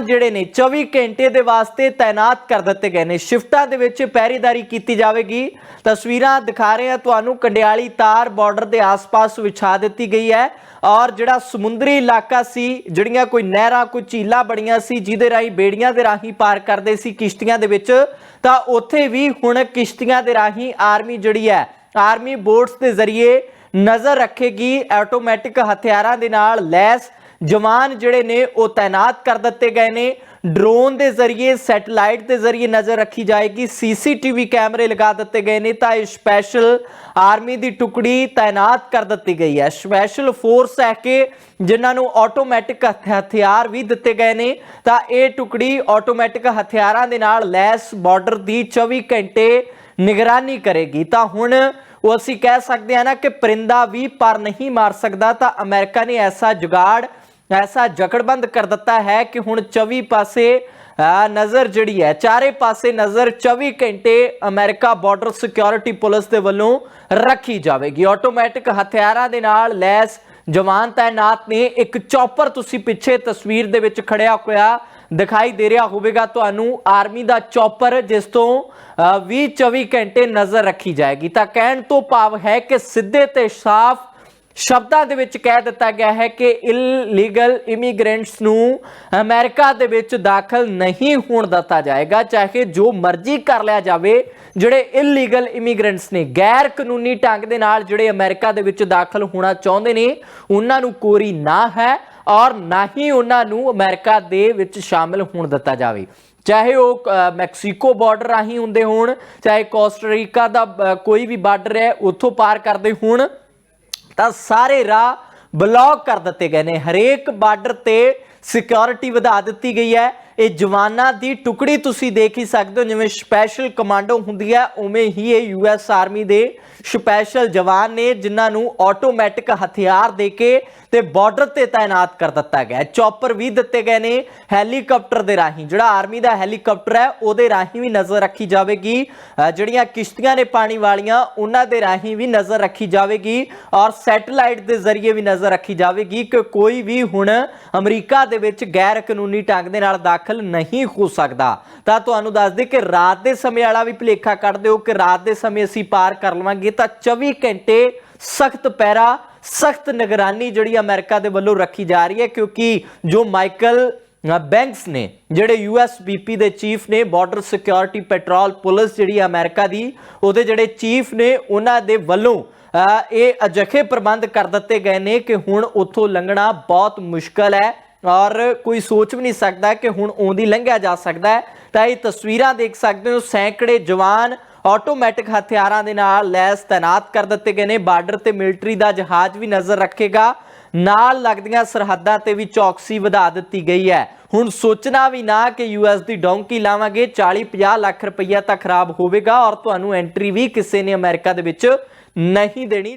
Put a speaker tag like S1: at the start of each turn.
S1: ਜਿਹੜੇ ਨੇ 24 ਘੰਟੇ ਦੇ ਵਾਸਤੇ ਤਾਇਨਾਤ ਕਰ ਦਿੱਤੇ ਗਏ ਨੇ। ਸ਼ਿਫਟਾਂ ਦੇ ਵਿੱਚ ਪਹਿਰੇਦਾਰੀ ਕੀਤੀ ਜਾਵੇਗੀ। ਤਸਵੀਰਾਂ ਦਿਖਾ ਰਹੇ ਹਾਂ। ਤੁਹਾਨੂੰ ਕੰਡਿਆਲੀ ਤਾਰ ਬਾਰਡਰ ਦੇ ਆਸ-ਪਾਸ ਵਿਛਾ ਦਿੱਤੀ ਗਈ ਹੈ ਔਰ ਜਿਹੜਾ ਸਮੁੰਦਰੀ ਇਲਾਕਾ ਸੀ, ਜਿਹੜੀਆਂ ਕੋਈ ਨਹਿਰਾਂ, ਕੋਈ ਝੀਲਾਂ ਬਣੀਆਂ ਸੀ, ਜਿਹਦੇ ਰਾਹੀਂ ਬੇੜੀਆਂ ਦੇ ਰਾਹੀਂ ਪਾਰ ਕਰਦੇ ਸੀ ਕਿਸ਼ਤੀਆਂ ਦੇ ਵਿੱਚ, ਤਾਂ ਉੱਥੇ ਵੀ ਹੁਣ ਕਿਸ਼ਤੀਆਂ ਦੇ ਰਾਹੀਂ ਆਰਮੀ ਜਿਹੜੀ ਹੈ, ਆਰਮੀ ਬੋਟਸ ਦੇ ਜ਼ਰੀਏ ਨਜ਼ਰ ਰੱਖੇਗੀ। ਆਟੋਮੈਟਿਕ ਹਥਿਆਰਾਂ ਦੇ ਨਾਲ ਲੈਸ ਜਵਾਨ ਜਿਹੜੇ ਨੇ, ਉਹ ਤਾਇਨਾਤ ਕਰ ਦਿੱਤੇ ਗਏ ਨੇ। ਡਰੋਨ ਦੇ ਜ਼ਰੀਏ, ਸੈਟੇਲਾਈਟ ਦੇ ਜ਼ਰੀਏ ਨਜ਼ਰ ਰੱਖੀ ਜਾਏਗੀ। ਸੀਸੀਟੀਵੀ ਕੈਮਰੇ ਲਗਾ ਦਿੱਤੇ ਗਏ ਨੇ ਤਾਂ ਇਹ ਸਪੈਸ਼ਲ ਆਰਮੀ ਦੀ ਟੁਕੜੀ ਤਾਇਨਾਤ ਕਰ ਦਿੱਤੀ ਗਈ ਹੈ। ਸਪੈਸ਼ਲ ਫੋਰਸ ਹੈ ਕਿ ਜਿਨ੍ਹਾਂ ਨੂੰ ਆਟੋਮੈਟਿਕ ਹਥਿਆਰ ਵੀ ਦਿੱਤੇ ਗਏ ਨੇ, ਤਾਂ ਇਹ ਟੁਕੜੀ ਆਟੋਮੈਟਿਕ ਹਥਿਆਰਾਂ ਦੇ ਨਾਲ ਲੈਸ ਬਾਰਡਰ ਦੀ 24 ਘੰਟੇ ਨਿਗਰਾਨੀ ਕਰੇਗੀ। ਤਾਂ ਹੁਣ ਉਹ ਅਸੀਂ ਕਹਿ ਸਕਦੇ ਹਾਂ ਨਾ ਕਿ ਪਰਿੰਦਾ ਵੀ ਪਰ ਨਹੀਂ ਮਾਰ ਸਕਦਾ, ਤਾਂ ਅਮਰੀਕਾ ਨੇ ਐਸਾ ਜੁਗਾੜ ਐਸਾ ਜਕੜਬੰਦ ਕਰ ਦਿੱਤਾ ਹੈ ਕਿ ਹੁਣ 24 ਪਾਸੇ ਨਜ਼ਰ ਜਿਹੜੀ ਹੈ, ਚਾਰੇ ਪਾਸੇ ਨਜ਼ਰ 24 ਘੰਟੇ ਅਮਰੀਕਾ ਬਾਰਡਰ ਸਿਕਿਉਰਿਟੀ ਪੁਲਿਸ ਦੇ ਵੱਲੋਂ ਰੱਖੀ ਜਾਵੇਗੀ। ਆਟੋਮੈਟਿਕ ਹਥਿਆਰਾਂ ਦੇ ਨਾਲ ਲੈਸ ਜਵਾਨ ਤਾਇਨਾਤ ਨੇ ਇੱਕ ਚੌਪਰ ਤੁਸੀਂ ਪਿੱਛੇ ਤਸਵੀਰ ਦੇ ਵਿੱਚ ਖੜਿਆ ਹੋਇਆ ਦਿਖਾਈ ਦੇ ਰਿਹਾ ਹੋਵੇਗਾ। ਤੁਹਾਨੂੰ ਆਰਮੀ ਦਾ ਚੌਪਰ ਜਿਸ ਤੋਂ 20 24 ਘੰਟੇ ਨਜ਼ਰ ਰੱਖੀ ਜਾਏਗੀ। ਤਾਂ ਕਹਿਣ ਤੋਂ ਭਾਵ ਹੈ ਕਿ ਸਿੱਧੇ ਤੇ ਸਾਫ਼ ਸ਼ਬਦਾਂ ਦੇ ਵਿੱਚ ਕਹਿ ਦਿੱਤਾ ਗਿਆ ਹੈ ਕਿ ਇਲੀਗਲ ਇਮੀਗ੍ਰੈਂਟਸ ਨੂੰ ਅਮਰੀਕਾ ਦੇ ਵਿੱਚ ਦਾਖਲ ਨਹੀਂ ਹੋਣ ਦਿੱਤਾ ਜਾਏਗਾ, ਚਾਹੇ ਜੋ ਮਰਜ਼ੀ ਕਰ ਲਿਆ ਜਾਵੇ, ਜਿਹੜੇ ਇਲੀਗਲ ਇਮੀਗ੍ਰੈਂਟਸ ਨੇ, ਗੈਰ ਕਾਨੂੰਨੀ ਢੰਗ ਦੇ ਨਾਲ ਜਿਹੜੇ ਅਮਰੀਕਾ ਦੇ ਵਿੱਚ ਦਾਖਲ ਹੋਣਾ ਚਾਹੁੰਦੇ ਨੇ, ਉਹਨਾਂ ਨੂੰ ਕੋਰੀ ਨਾ ਹੈ ਔਰ ਨਾ ਹੀ ਉਹਨਾਂ ਨੂੰ ਅਮਰੀਕਾ ਦੇ ਵਿੱਚ ਸ਼ਾਮਿਲ ਹੋਣ ਦਿੱਤਾ ਜਾਵੇ। ਚਾਹੇ ਉਹ ਮੈਕਸੀਕੋ ਬਾਰਡਰ ਰਾਹੀਂ ਹੁੰਦੇ ਹੋਣ, ਚਾਹੇ ਕੋਸਟਰੀਕਾ ਦਾ ਕੋਈ ਵੀ ਬਾਰਡਰ ਹੈ, ਉੱਥੋਂ ਪਾਰ ਕਰਦੇ ਹੋਣ ਤਾਂ ਸਾਰੇ ਰਾਹ ਬਲੌਕ ਕਰ ਦਿੱਤੇ ਗਏ ਨੇ। ਹਰੇਕ ਬਾਰਡਰ ਤੇ ਸਿਕਿਉਰਿਟੀ ਵਧਾ ਦਿੱਤੀ ਗਈ ਹੈ। ਇਹ ਜਵਾਨਾਂ ਦੀ ਟੁਕੜੀ ਤੁਸੀਂ ਦੇਖ ਹੀ ਸਕਦੇ ਹੋ, ਜਿਵੇਂ ਸਪੈਸ਼ਲ ਕਮਾਂਡੋ ਹੁੰਦੀ ਹੈ, ਉਵੇਂ ਹੀ ਇਹ ਯੂਐਸ ਆਰਮੀ ਦੇ ਸਪੈਸ਼ਲ ਜਵਾਨ ਨੇ, ਜਿਨ੍ਹਾਂ ਨੂੰ ਆਟੋਮੈਟਿਕ ਹਥਿਆਰ ਦੇ ਕੇ ਤੇ ਬਾਰਡਰ ਤੇ ਤਾਇਨਾਤ ਕਰ ਦਿੱਤਾ ਗਿਆ ਚੌਪਰ ਵੀ ਦਿੱਤੇ ਗਏ ਨੇ ਹੈਲੀਕਾਪਟਰ ਦੇ ਰਾਹੀਂ। ਜਿਹੜਾ ਆਰਮੀ ਦਾ ਹੈਲੀਕਾਪਟਰ ਹੈ, ਉਹਦੇ ਰਾਹੀਂ ਵੀ ਨਜ਼ਰ ਰੱਖੀ ਜਾਵੇਗੀ। ਜਿਹੜੀਆਂ ਕਿਸ਼ਤੀਆਂ ਨੇ ਪਾਣੀ ਵਾਲੀਆਂ, ਉਹਨਾਂ ਦੇ ਰਾਹੀਂ ਵੀ ਨਜ਼ਰ ਰੱਖੀ ਜਾਵੇਗੀ ਔਰ ਸੈਟੇਲਾਈਟ ਦੇ ਜ਼ਰੀਏ ਵੀ ਨਜ਼ਰ ਰੱਖੀ ਜਾਵੇਗੀ ਕਿ ਕੋਈ ਵੀ ਹੁਣ ਅਮਰੀਕਾ ਦੇ ਵਿੱਚ ਗੈਰ ਕਾਨੂੰਨੀ ਢੰਗ ਦੇ ਨਾਲ ਦਾਖਲ ਨਹੀਂ ਹੋ ਸਕਦਾ। ਤਾਂ ਤੁਹਾਨੂੰ ਦੱਸ ਦੇ ਕਿ ਰਾਤ ਦੇ ਸਮੇਂ ਵਾਲਾ ਵੀ ਭੁਲੇਖਾ ਕੱਢ ਦਿਓ ਕਿ ਰਾਤ ਦੇ ਸਮੇਂ ਅਸੀਂ ਪਾਰ ਕਰ ਲਵਾਂਗੇ। ਤਾਂ 24 ਘੰਟੇ ਸਖਤ ਪੈਰਾ, ਸਖਤ ਨਿਗਰਾਨੀ ਜਿਹੜੀ ਅਮਰੀਕਾ ਦੇ ਵੱਲੋਂ ਰੱਖੀ ਜਾ ਰਹੀ ਹੈ, ਕਿਉਂਕਿ ਜੋ ਮਾਈਕਲ ਬੈਂਕਸ ਨੇ, ਜਿਹੜੇ ਯੂਐਸਬੀਪੀ ਦੇ ਚੀਫ ਨੇ, ਬਾਰਡਰ ਸਿਕਿਉਰਿਟੀ ਪੈਟਰੋਲ ਪੁਲਿਸ ਜਿਹੜੀ ਹੈ ਅਮਰੀਕਾ ਦੀ, ਉਹਦੇ ਜਿਹੜੇ ਚੀਫ ਨੇ, ਉਹਨਾਂ ਦੇ ਵੱਲੋਂ ਇਹ ਅਜਿਹੇ ਪ੍ਰਬੰਧ ਕਰ ਦਿੱਤੇ ਗਏ ਨੇ ਕਿ ਹੁਣ ਉੱਥੋਂ ਲੰਘਣਾ ਬਹੁਤ ਮੁਸ਼ਕਲ ਹੈ ਔਰ ਕੋਈ ਸੋਚ ਵੀ ਨਹੀਂ ਸਕਦਾ ਕਿ ਹੁਣ ਉਹਦੀ ਲੰਘਿਆ ਜਾ ਸਕਦਾ ਹੈ। ਤਾਂ ਇਹ ਤਸਵੀਰਾਂ ਦੇਖ ਸਕਦੇ ਹੋ, ਸੈਂਕੜੇ ਜਵਾਨ ਆਟੋਮੈਟਿਕ ਹਥਿਆਰਾਂ ਦੇ ਨਾਲ ਲੈਸ ਤਾਇਨਾਤ ਕਰ ਦਿੱਤੇ ਗਏ ਨੇ। ਬਾਰਡਰ ਤੇ ਮਿਲਟਰੀ ਦਾ ਜਹਾਜ਼ ਵੀ ਨਜ਼ਰ ਰੱਖੇਗਾ। ਨਾਲ ਲੱਗਦੀਆਂ ਸਰਹੱਦਾਂ ਤੇ ਵੀ ਚੌਕਸੀ ਵਧਾ ਦਿੱਤੀ ਗਈ ਹੈ। ਹੁਣ ਸੋਚਣਾ ਵੀ ਨਾ ਕਿ ਯੂਐਸ ਦੀ ਡੌਂਕੀ ਲਾਵਾਂਗੇ। 40 50 ਲੱਖ ਰੁਪਈਆ ਤਾਂ ਖਰਾਬ ਹੋਵੇਗਾ ਔਰ ਤੁਹਾਨੂੰ ਐਂਟਰੀ ਵੀ ਕਿਸੇ ਨੇ ਅਮਰੀਕਾ ਦੇ ਵਿੱਚ ਨਹੀਂ ਦੇਣੀ।